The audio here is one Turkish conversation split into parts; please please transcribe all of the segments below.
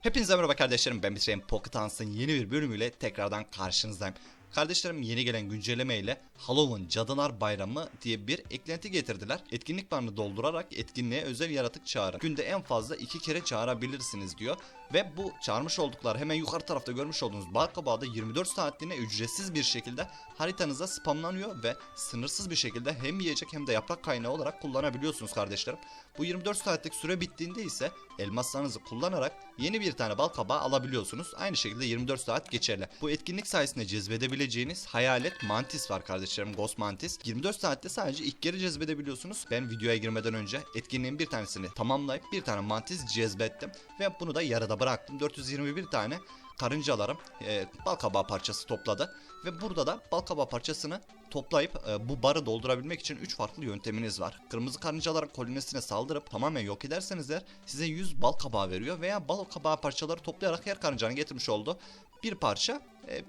Hepinize merhaba kardeşlerim ben Bitreyin Pocket yeni bir bölümüyle tekrardan karşınızdayım. Kardeşlerim yeni gelen güncelleme ile Halloween Cadılar Bayramı diye bir eklenti getirdiler. Etkinlik barını doldurarak etkinliğe özel yaratık çağırın. Günde en fazla iki kere çağırabilirsiniz diyor. Ve bu çağırmış oldukları hemen yukarı tarafta görmüş olduğunuz balkabağda 24 saatliğine ücretsiz bir şekilde haritanıza spamlanıyor ve sınırsız bir şekilde hem yiyecek hem de yaprak kaynağı olarak kullanabiliyorsunuz kardeşlerim. Bu 24 saatlik süre bittiğinde ise elmaslarınızı kullanarak yeni bir tane bal kabağı alabiliyorsunuz. Aynı şekilde 24 saat geçerli. Bu etkinlik sayesinde cezbedebileceğiniz hayalet mantis var kardeşlerim. Ghost mantis. 24 saatte sadece ilk kere cezbedebiliyorsunuz. Ben videoya girmeden önce etkinliğin bir tanesini tamamlayıp bir tane mantis cezbettim. Ve bunu da yarıda bıraktım. 421 tane karıncalarım e, bal kabağı parçası topladı. Ve burada da bal kabağı parçasını toplayıp e, bu barı doldurabilmek için 3 farklı yönteminiz var. Kırmızı karıncaların kolonisine saldırıp tamamen yok ederseniz eğer size 100 bal kabağı veriyor veya bal kabağı parçaları toplayarak her karıncanın getirmiş olduğu bir parça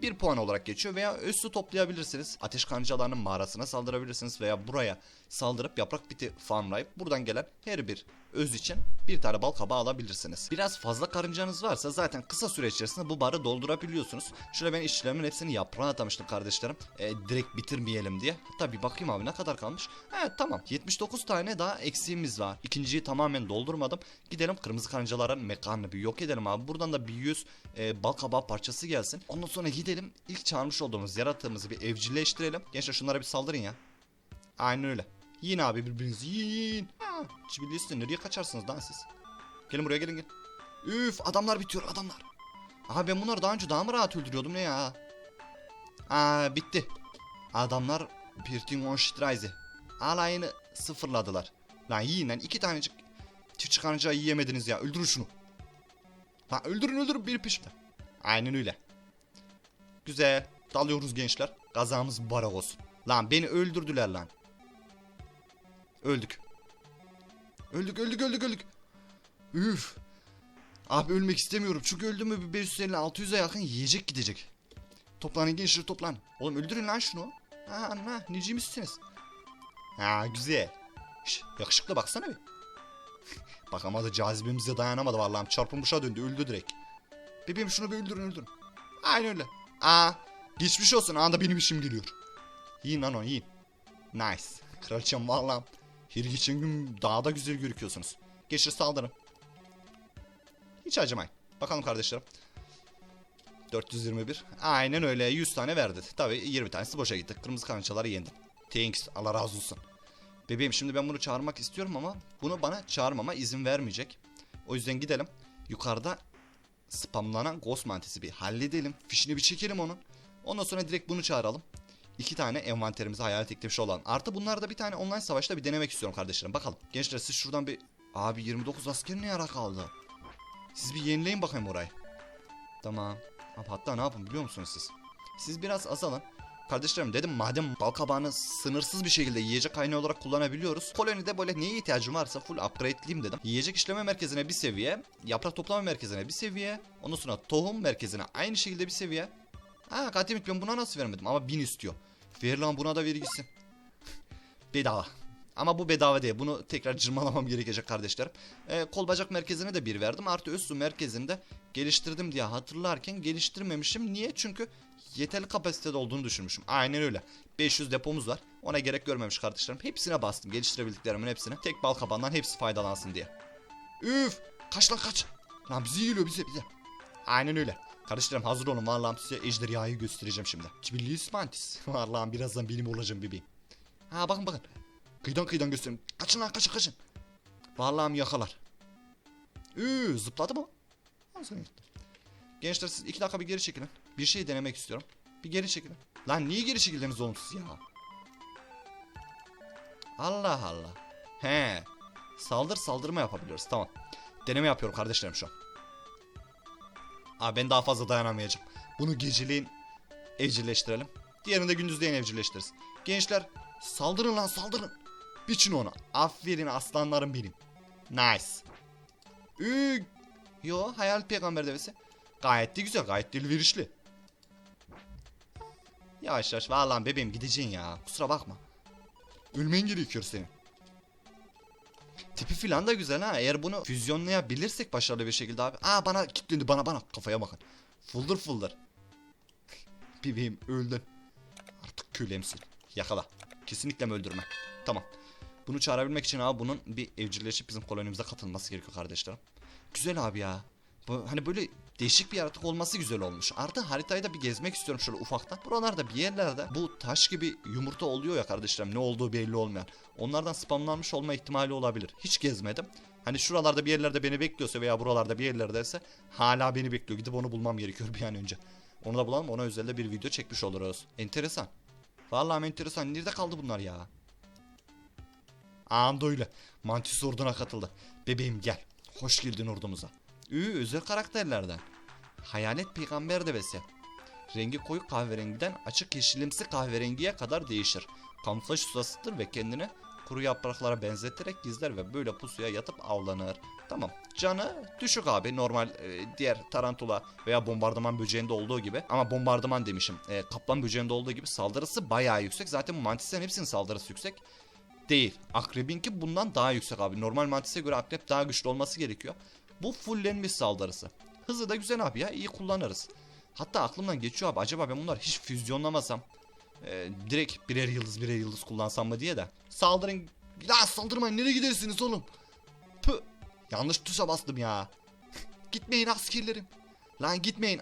bir puan olarak geçiyor veya üstü toplayabilirsiniz. Ateş karıncalarının mağarasına saldırabilirsiniz veya buraya saldırıp yaprak biti farmlayıp buradan gelen her bir öz için bir tane bal kabağı alabilirsiniz. Biraz fazla karıncanız varsa zaten kısa süre içerisinde bu barı doldurabiliyorsunuz. Şöyle ben işçilerimin hepsini yaprağa atamıştım kardeşlerim. E, direkt bitirmeyelim diye. Hatta bir bakayım abi ne kadar kalmış. Evet tamam 79 tane daha eksiğimiz var. İkinciyi tamamen doldurmadım. Gidelim kırmızı karıncaların mekanını bir yok edelim abi. Buradan da bir 100 e, bal kabağı parçası gelsin. Ondan sonra gidelim ilk çağırmış olduğumuz yaratığımızı bir evcilleştirelim. Gençler şunlara bir saldırın ya. Aynen öyle. Yiyin abi birbirinizi yiyin. Ha, Çibiliyorsun nereye kaçarsınız lan siz? Gelin buraya gelin gelin. Üf adamlar bitiyor adamlar. Aha ben bunları daha önce daha mı rahat öldürüyordum ne ya? Aa bitti. Adamlar Pirtin on Streise. Alayını sıfırladılar. Lan yiyin lan iki tanecik çift çıkarınca yiyemediniz ya öldürün şunu. Lan öldürün öldürün bir peşimde. Aynen öyle. Güzel. Dalıyoruz gençler. Gazamız mübarek olsun. Lan beni öldürdüler lan. Öldük. Öldük öldük öldük öldük. Üf. Abi ölmek istemiyorum. Çünkü öldüm mü bir 550 600'e yakın yiyecek gidecek. Toplanın gençler toplan. Oğlum öldürün lan şunu. Ha anla neci misiniz? Ha güzel. Şş, yakışıklı baksana bir. Bakamadı cazibemize dayanamadı vallahi çarpılmışa döndü öldü direkt. Bebeğim şunu bir öldürün öldürün. Aynen öyle. Aa geçmiş olsun anda benim işim geliyor. Yiyin lan onu yiyin. Nice. Kraliçem vallahi. Her geçen gün daha da güzel gözüküyorsunuz. Geçir saldırın. Hiç acımayın. Bakalım kardeşlerim. 421. Aynen öyle 100 tane verdi. Tabi 20 tanesi boşa gitti. Kırmızı kançaları yendim. Thanks. Allah razı olsun. Bebeğim şimdi ben bunu çağırmak istiyorum ama bunu bana çağırmama izin vermeyecek. O yüzden gidelim. Yukarıda spamlanan ghost mantisi bir halledelim. Fişini bir çekelim onun. Ondan sonra direkt bunu çağıralım. İki tane envanterimize hayalet eklemiş olan. Artı bunlarda bir tane online savaşta bir denemek istiyorum kardeşlerim. Bakalım. Gençler siz şuradan bir... Abi 29 asker ne yara kaldı? Siz bir yenileyin bakayım orayı. Tamam. Hatta ne yapın biliyor musunuz siz? Siz biraz azalın. Kardeşlerim dedim madem bal kabağını sınırsız bir şekilde yiyecek kaynağı olarak kullanabiliyoruz. Kolonide böyle neye ihtiyacım varsa full upgrade'liyim dedim. Yiyecek işleme merkezine bir seviye. Yaprak toplama merkezine bir seviye. Ondan sonra tohum merkezine aynı şekilde bir seviye. Ha Katimik ben buna nasıl vermedim ama 1000 istiyor. Ver lan buna da ver gitsin. bedava. Ama bu bedava değil. Bunu tekrar cırmalamam gerekecek kardeşlerim. Ee, kol bacak merkezine de bir verdim. Artı öz su merkezinde geliştirdim diye hatırlarken geliştirmemişim. Niye? Çünkü yeterli kapasitede olduğunu düşünmüşüm. Aynen öyle. 500 depomuz var. Ona gerek görmemiş kardeşlerim. Hepsine bastım. Geliştirebildiklerimin hepsine. Tek bal kabağından hepsi faydalansın diye. Üf! Kaç lan kaç! Lan bize geliyor bize bize. Aynen öyle. Kardeşlerim hazır olun. Vallahi size ejderhayı göstereceğim şimdi. Çibillis mantis. Vallahi birazdan benim olacağım bebeğim. Ha bakın bakın. Kıyıdan kıyıdan göstereyim. Kaçın lan kaçın kaçın. Vallahi yakalar. Üü zıpladı mı? Gençler siz iki dakika bir geri çekilin. Bir şey denemek istiyorum. Bir geri çekilin. Lan niye geri çekildiniz oğlum ya? Allah Allah. He. Saldır saldırma yapabiliyoruz. Tamam. Deneme yapıyorum kardeşlerim şu an. Abi ben daha fazla dayanamayacağım. Bunu geceliğin evcilleştirelim. Diğerini de gündüzleyin evcilleştiririz. Gençler saldırın lan saldırın. Biçin onu. Aferin aslanlarım benim. Nice. Üü. Yo hayal peygamber devesi. Gayet de güzel gayet de elverişli. Yavaş yavaş vallahi bebeğim gideceksin ya. Kusura bakma. Ölmen gerekiyor senin. Tipi falan da güzel ha. Eğer bunu füzyonlayabilirsek başarılı bir şekilde abi. Aa bana kilitlendi bana bana kafaya bakın. Fuldur fuldur. Bebeğim öldün. Artık kölemsin. Yakala. Kesinlikle mi öldürme. Tamam. Bunu çağırabilmek için abi bunun bir evcilleşip bizim kolonimize katılması gerekiyor kardeşlerim. Güzel abi ya. Bu, hani böyle değişik bir yaratık olması güzel olmuş. Artı haritayı da bir gezmek istiyorum şöyle ufaktan. Buralarda bir yerlerde bu taş gibi yumurta oluyor ya kardeşlerim. Ne olduğu belli olmayan. Onlardan spamlanmış olma ihtimali olabilir. Hiç gezmedim. Hani şuralarda bir yerlerde beni bekliyorsa veya buralarda bir yerlerdeyse hala beni bekliyor. Gidip onu bulmam gerekiyor bir an önce. Onu da bulalım ona özelde bir video çekmiş oluruz. Enteresan. Vallahi enteresan. Nerede kaldı bunlar ya? Anda öyle. Mantis orduna katıldı. Bebeğim gel. Hoş geldin ordumuza. Ü özel karakterlerden. Hayalet peygamber devesi. Rengi koyu kahverengiden açık yeşilimsi kahverengiye kadar değişir. Kamuflaj ustasıdır ve kendini kuru yapraklara benzeterek gizler ve böyle pusuya yatıp avlanır. Tamam. Canı düşük abi normal e, diğer tarantula veya bombardıman böceğinde olduğu gibi. Ama bombardıman demişim. E, kaplan böceğinde olduğu gibi saldırısı bayağı yüksek. Zaten mantislerin hepsinin saldırısı yüksek. Değil. Akrebinki bundan daha yüksek abi. Normal mantise göre akrep daha güçlü olması gerekiyor. Bu fullenmiş saldırısı. Hızı da güzel abi ya. iyi kullanırız. Hatta aklımdan geçiyor abi. Acaba ben bunları hiç füzyonlamasam. e, direkt birer yıldız birer yıldız kullansam mı diye de. Saldırın. La saldırmayın. Nereye gidersiniz oğlum? Pü. Yanlış tuşa bastım ya. gitmeyin askerlerim. Lan gitmeyin.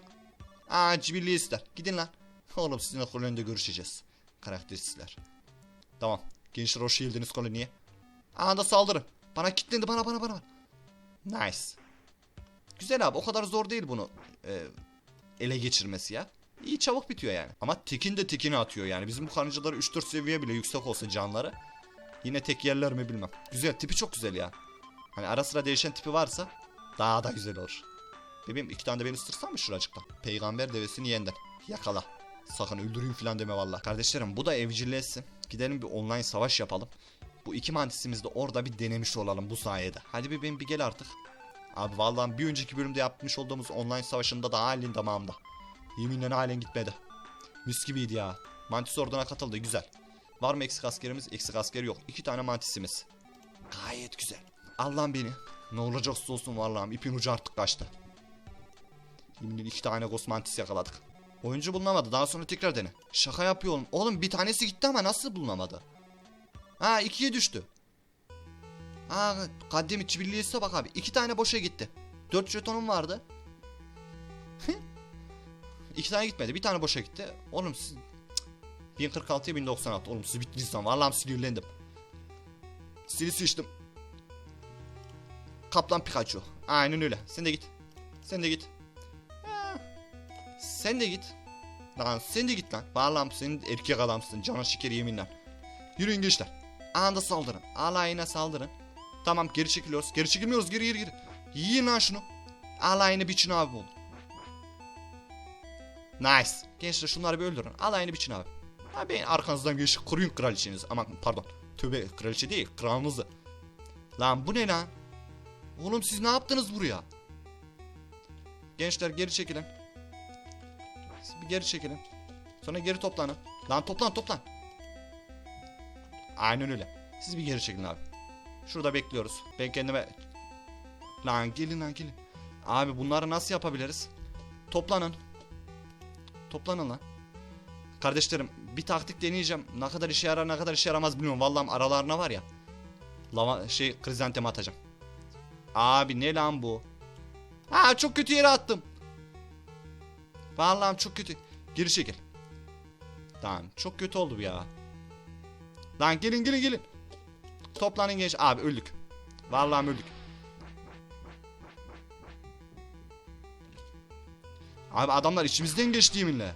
Aa cibilli ister. Gidin lan. Oğlum sizinle kolonide görüşeceğiz. Karaktersizler. Tamam. Gençler hoş geldiniz koloniye. Anda saldırın. Bana kilitlendi bana bana bana. Nice. Güzel abi o kadar zor değil bunu e, ele geçirmesi ya. İyi çabuk bitiyor yani. Ama tekin de tekini atıyor yani. Bizim bu karıncaları 3-4 seviye bile yüksek olsa canları. Yine tek yerler mi bilmem. Güzel tipi çok güzel ya. Hani ara sıra değişen tipi varsa daha da güzel olur. Bebeğim iki tane de beni ısırsam mı şuracıktan? Peygamber devesini yeniden. Yakala. Sakın öldüreyim falan deme valla. Kardeşlerim bu da evcilleşsin. Gidelim bir online savaş yapalım. Bu iki mantisimizi de orada bir denemiş olalım bu sayede. Hadi bebeğim bir gel artık. Abi vallahi bir önceki bölümde yapmış olduğumuz online savaşında da halin damağımda. Yeminle halen gitmedi. Mis gibiydi ya. Mantis orduna katıldı güzel. Var mı eksik askerimiz? Eksik asker yok. İki tane mantisimiz. Gayet güzel. Allah'ım beni. Ne olacaksa olsun vallahi ipin ucu artık kaçtı. Yeminle iki tane ghost mantis yakaladık. Oyuncu bulunamadı. Daha sonra tekrar dene. Şaka yapıyor oğlum. Oğlum bir tanesi gitti ama nasıl bulunamadı? Ha ikiye düştü. Ha kaddemi çibilliğe bak abi. İki tane boşa gitti. Dört jetonum vardı. İki tane gitmedi. Bir tane boşa gitti. Oğlum siz... 1046'ya 1096. Oğlum siz bittiniz lan. Vallahi sinirlendim. Seni sıçtım. Kaplan Pikachu. Aynen öyle. Sen de git. Sen de git. Sen de git. Lan sen de git lan. Vallahi senin erkek adamsın. Canın şeker yeminle. Yürüyün gençler. Anda saldırın. Alayına saldırın. Tamam geri çekiliyoruz. Geri çekilmiyoruz. Geri geri geri. Yiyin lan şunu. Alayını biçin abi bunu. Nice. Gençler şunları bir öldürün. Alayını biçin abi. Ben arkanızdan geçip koruyun kraliçenizi. Aman pardon. Tövbe kraliçe değil. Kralınızı. Lan bu ne lan? Oğlum siz ne yaptınız buraya? Gençler geri çekilin. Geri çekilin. Sonra geri toplanın. Lan toplan toplan. Aynen öyle. Siz bir geri çekilin abi. Şurada bekliyoruz. Ben kendime... Lan gelin lan gelin. Abi bunları nasıl yapabiliriz? Toplanın. Toplanın lan. Kardeşlerim bir taktik deneyeceğim. Ne kadar işe yarar ne kadar işe yaramaz bilmiyorum. Vallahi aralarına var ya. Lava şey krizantem atacağım. Abi ne lan bu? Ha çok kötü yere attım. Vallahi çok kötü. Geri çekil. Tamam çok kötü oldu ya. Lan gelin gelin gelin. Toplanın genç. Abi öldük. Vallahi öldük. Abi adamlar içimizden geçti yeminle.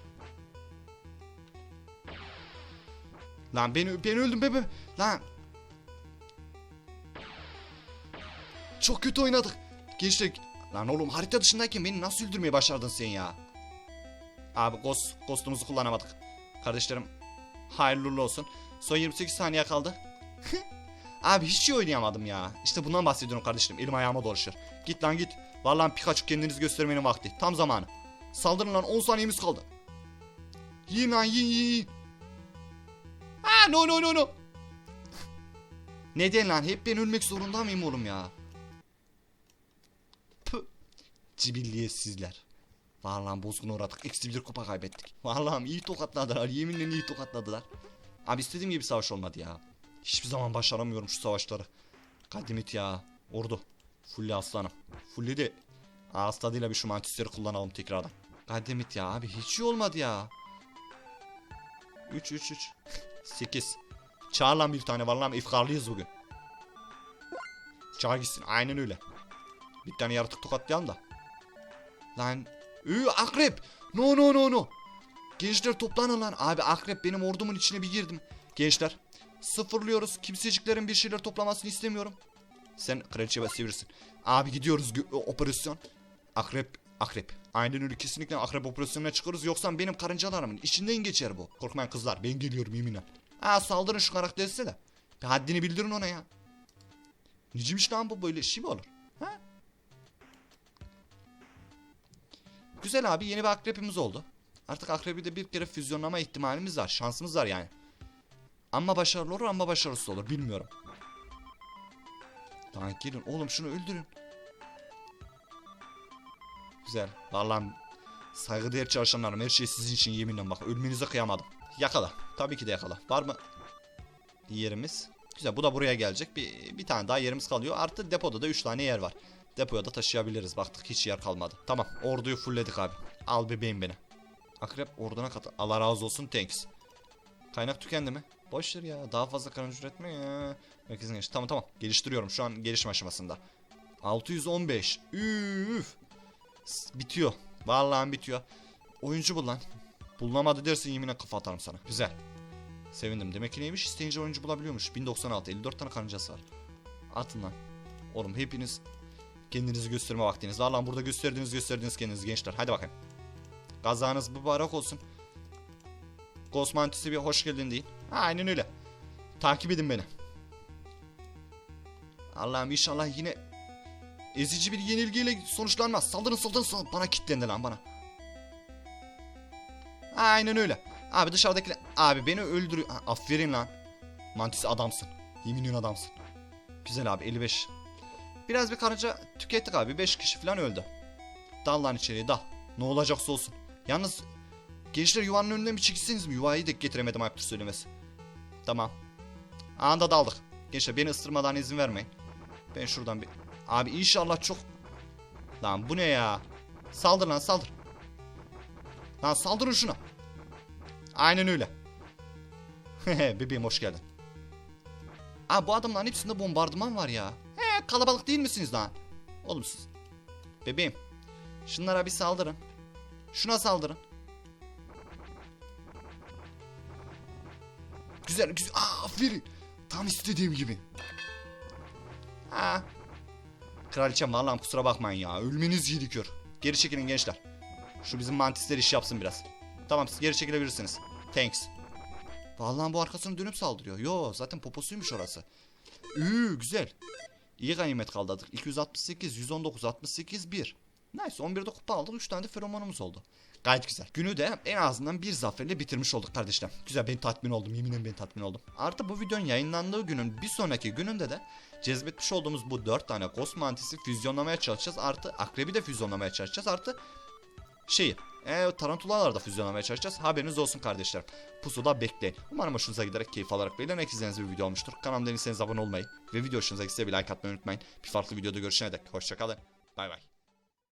Lan ben, ben öldüm bebe. Lan. Çok kötü oynadık. Gençler. Lan oğlum harita dışındayken beni nasıl öldürmeye başardın sen ya? Abi ghost, ghost'umuzu kullanamadık. Kardeşlerim hayırlı olsun. Son 28 saniye kaldı. Abi hiç iyi oynayamadım ya. İşte bundan bahsediyorum kardeşim. Elim ayağıma dolaşır. Git lan git. Vallahi Pikachu kendinizi göstermenin vakti. Tam zamanı. Saldırın lan 10 saniyemiz kaldı. Yiyin lan yiyin yiyin. yiyin. Ha no no no no. Neden lan? Hep ben ölmek zorunda mıyım oğlum ya? Püh. Cibilliyetsizler. Vallahi bozgun uğradık. Eksi bir kupa kaybettik. Vallahi iyi tokatladılar. Yeminle iyi tokatladılar. Abi istediğim gibi savaş olmadı ya. Hiçbir zaman başaramıyorum şu savaşları. Kadimit ya. Ordu. Fulli aslanım. Fulli de ağız tadıyla bir şu mantisleri kullanalım tekrardan. Kadimit ya abi hiç iyi olmadı ya. 3 3 3 8 Çağır lan bir tane vallahi ifkarlıyız bugün. Çağır gitsin aynen öyle. Bir tane yaratık tokatlayalım da. Lan Ü akrep. No no no no. Gençler toplanın lan. Abi akrep benim ordumun içine bir girdim. Gençler sıfırlıyoruz. Kimseciklerin bir şeyler toplamasını istemiyorum. Sen kraliçe sivrisin. Abi gidiyoruz operasyon. Akrep akrep. Aynen öyle kesinlikle akrep operasyonuna çıkıyoruz. Yoksa benim karıncalarımın içinden geçer bu. Korkmayın kızlar ben geliyorum yeminle. Ha saldırın şu karakteri size de. Bir haddini bildirin ona ya. Niciymiş lan bu böyle şey mi olur? Güzel abi yeni bir akrepimiz oldu. Artık akrebi de bir kere füzyonlama ihtimalimiz var. Şansımız var yani. Ama başarılı olur ama başarısız olur bilmiyorum. Lan gelin oğlum şunu öldürün. Güzel. Vallahi saygıdeğer çalışanlarım her şey sizin için yeminle bak ölmenize kıyamadım. Yakala. Tabii ki de yakala. Var mı yerimiz? Güzel bu da buraya gelecek. Bir, bir tane daha yerimiz kalıyor. Artı depoda da 3 tane yer var. Depoya da taşıyabiliriz. Baktık hiç yer kalmadı. Tamam orduyu fullledik abi. Al bebeğim beni. Akrep orduna kat. Allah razı olsun thanks. Kaynak tükendi mi? Boş ver ya. Daha fazla kaynak üretme ya. Merkezin geliş. Tamam tamam. Geliştiriyorum. Şu an gelişim aşamasında. 615. Üf. Bitiyor. Vallahi bitiyor. Oyuncu bul lan. Bulunamadı dersin yeminle kafa atarım sana. Güzel. Sevindim. Demek ki neymiş? İsteyince oyuncu bulabiliyormuş. 1096. 54 tane karıncası var. Atın lan. Oğlum hepiniz kendinizi gösterme vaktiniz. Vallahi burada gösterdiğiniz gösterdiğiniz kendiniz gençler. Hadi bakayım. Kazanız mübarek olsun. Gosmantis'e bir hoş geldin deyin. Aynen öyle. Takip edin beni. Allah'ım inşallah yine ezici bir yenilgiyle sonuçlanmaz. Saldırın saldırın saldırın. Bana kilitlendi lan bana. Aynen öyle. Abi dışarıdakiler... Abi beni öldürüyor. Ha, aferin lan. Mantis adamsın. Yeminle adamsın. Güzel abi 55. Biraz bir karınca tükettik abi. 5 kişi falan öldü. Dal lan içeriye dal. Ne olacaksa olsun. Yalnız gençler yuvanın önünden bir çekilseniz mi? Yuvayı da getiremedim ayıptır söylemesi. Tamam. Anda daldık. Gençler beni ısırmadan izin vermeyin. Ben şuradan bir... Abi inşallah çok... Lan bu ne ya? Saldır lan saldır. Lan saldırın şuna. Aynen öyle. Bebeğim hoş geldin. Aa bu adamların hepsinde bombardıman var ya. Kalabalık değil misiniz lan? Oğlum siz. Bebeğim. Şunlara bir saldırın. Şuna saldırın. Güzel güzel. Aa aferin. Tam istediğim gibi. Ha. Kraliçem vallahi kusura bakmayın ya. Ölmeniz gerekiyor. Geri çekilin gençler. Şu bizim mantisler iş yapsın biraz. Tamam siz geri çekilebilirsiniz. Thanks. Vallahi bu arkasını dönüp saldırıyor. Yo zaten poposuymuş orası. Üü güzel. İyi ganimet kaldırdık. 268, 119, 68, 1. Nice 11'de kupa aldık 3 tane de feromonumuz oldu. Gayet güzel. Günü de en azından bir zaferle bitirmiş olduk kardeşler. Güzel ben tatmin oldum. Yeminle ben tatmin oldum. Artı bu videonun yayınlandığı günün bir sonraki gününde de cezbetmiş olduğumuz bu 4 tane Ghost Mantis'i füzyonlamaya çalışacağız. Artı Akrebi de füzyonlamaya çalışacağız. Artı şeyi e, tarantulalar da füzyonlamaya çalışacağız. Haberiniz olsun kardeşlerim. Pusuda bekleyin. Umarım hoşunuza giderek keyif alarak beğenerek izlediğiniz bir video olmuştur. Kanalımda değilseniz abone olmayı ve video hoşunuza gitse bir like atmayı unutmayın. Bir farklı videoda görüşene dek. Hoşçakalın. Bay bay.